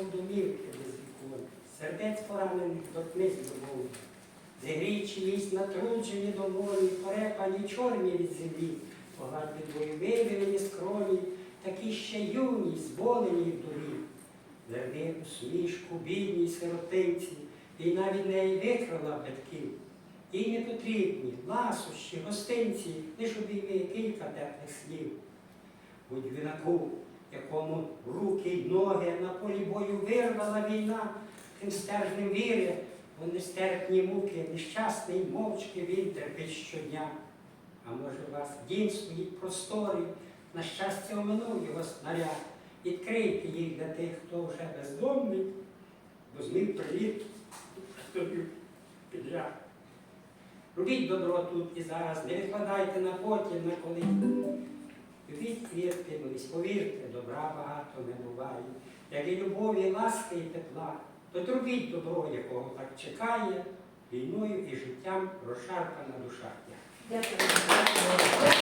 мов домівки без вікон, сердець поранених торкнись любов'ю. Зігрій чиїсь натруджені долоні, порепані чорні від землі, погладь твої вивірені скроні, такі ще юні, зболені в дурі. Верни усмішку, бідній сиротинці, війна від неї викрала батьків. Їй не потрібні ласощі, гостинці, лиш обійми кілька теплих слів. Будь юнаку, якому руки й ноги на полі бою вирвала війна, тим стержнем віри, бо нестерпні муки, нещасний мовчки він терпить щодня. А може вас дім стоїть просторий, на щастя оминув його снаряд. Відкрийте їх для тих, хто вже бездомний, бо змів привіт тобі підряд. Робіть добро тут і зараз, не відкладайте на потім, на коли. Милість, повірте, добра багато не буває. Як і любові, ласки і тепла, то трубіть добро, якого так чекає, війною і життям розшарпана душа. Дякую.